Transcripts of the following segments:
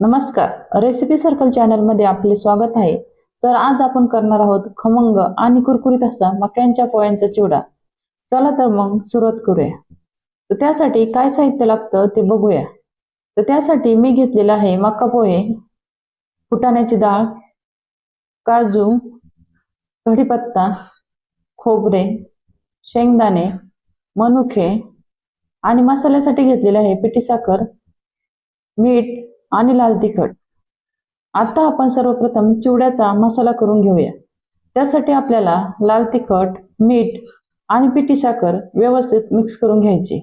नमस्कार. Recipe circle चॅनलमध्ये आपले स्वागत आहे. तर आज आपण करणार आहोत खमंग आणि कुरकुरीत असा मक्यांच्या पोळ्यांचा चिवडा. चला तर मग सुरुवात करूया. तर त्यासाठी काय साहित्य लागतं ते बघूया. तर त्यासाठी मी घेतलेलं आहे मक्का पोहे फुटाण्याची डाळ काजू कढीपत्ता खोबरे शेंगदाणे मनुके आणि मसाल्यासाठी घेतलेले आहे पिठी साखर मीठ आणि लाल तिखट. आता आपण सर्वप्रथम चिवड्याचा मसाला करून घेऊया. त्यासाठी आपल्याला लाल तिखट मीठ आणि पिठी साखर व्यवस्थित मिक्स करून घ्यायची.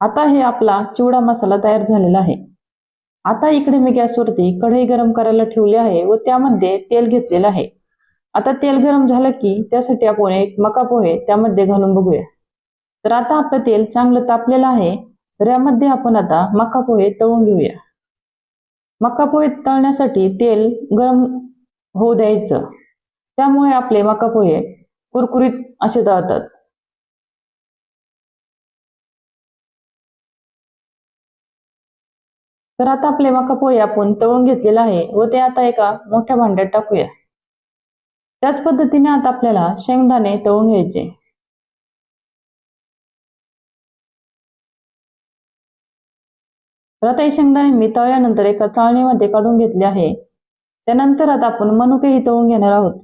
आता हे आपला चिवडा मसाला तयार झालेला आहे. आता इकडे मी गॅसवरती कढई गरम करायला ठेवली आहे व त्यामध्ये तेल घेतलेलं आहे. आता तेल गरम झालं की त्यासाठी आपण एक मका पोहे त्यामध्ये घालून बघूया. तर आता आपलं तेल चांगलं तापलेलं आहे. तर यामध्ये आपण आता मका पोहे तळून घेऊया. मका पोहे तळण्यासाठी तेल गरम होऊ द्यायचं. त्यामुळे आपले मका पोहे कुरकुरीत असे तळतात. तर आता आपले मका पोहे आपण तळून घेतलेला आहे व ते आता एका मोठ्या भांड्यात टाकूया. त्याच पद्धतीने आता आपल्याला शेंगदाणे तळून घ्यायचे. आता हे शेंगदाणे मी तळल्यानंतर एका चाळणीमध्ये काढून घेतले आहे. त्यानंतर आता आपण मनुकेही तळून घेणार आहोत.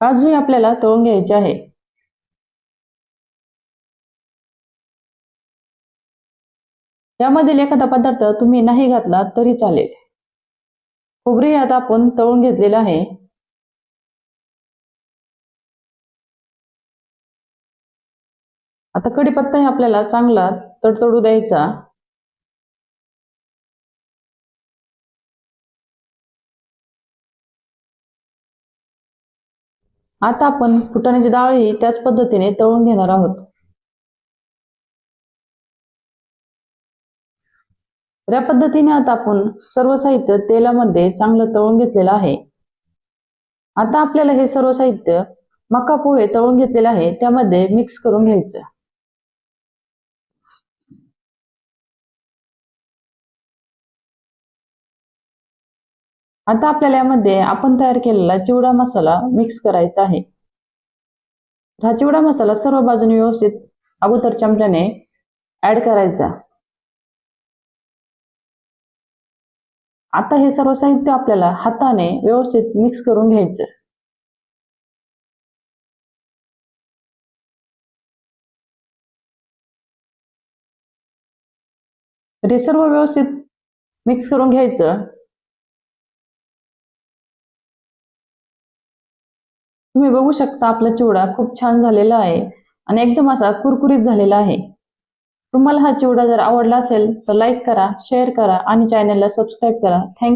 काजूही आपल्याला तळून घ्यायचे आहे. यामधील एखादा पदार्थ तुम्ही नाही घातला तरी चालेल. खोबरे आता आपण तळून घेतलेलं आहे. आता कढीपत्ताही आपल्याला चांगला तडतडू द्यायचा. आता आपण फुटाण्याची डाळही त्याच पद्धतीने तळून घेणार आहोत. या पद्धतीने आता आपण सर्व साहित्य तेलामध्ये चांगलं तळून घेतलेलं आहे. आता आपल्याला हे सर्व साहित्य मका पोहे तळून घेतलेले आहे त्यामध्ये मिक्स करून घ्यायचं. आता आपल्याला यामध्ये आपण तयार केलेला चिवडा मसाला मिक्स करायचा आहे. हा चिवडा मसाला सर्व बाजूने व्यवस्थित अगोदर चमच्याने ऍड करायचा. आता हे सर्व साहित्य आपल्याला हाताने व्यवस्थित मिक्स करून घ्यायचं. तर हे सर्व व्यवस्थित मिक्स करून घ्यायचं. तुम्ही बघू शकता आपला चिवडा खूप छान झालेला आहे आणि एकदम असा कुरकुरीत झालेला आहे. तुम्हाला हा चिवडा जर आवडला असेल तर लाईक करा शेअर करा आणि चॅनलला सबस्क्राईब करा. थँक्यू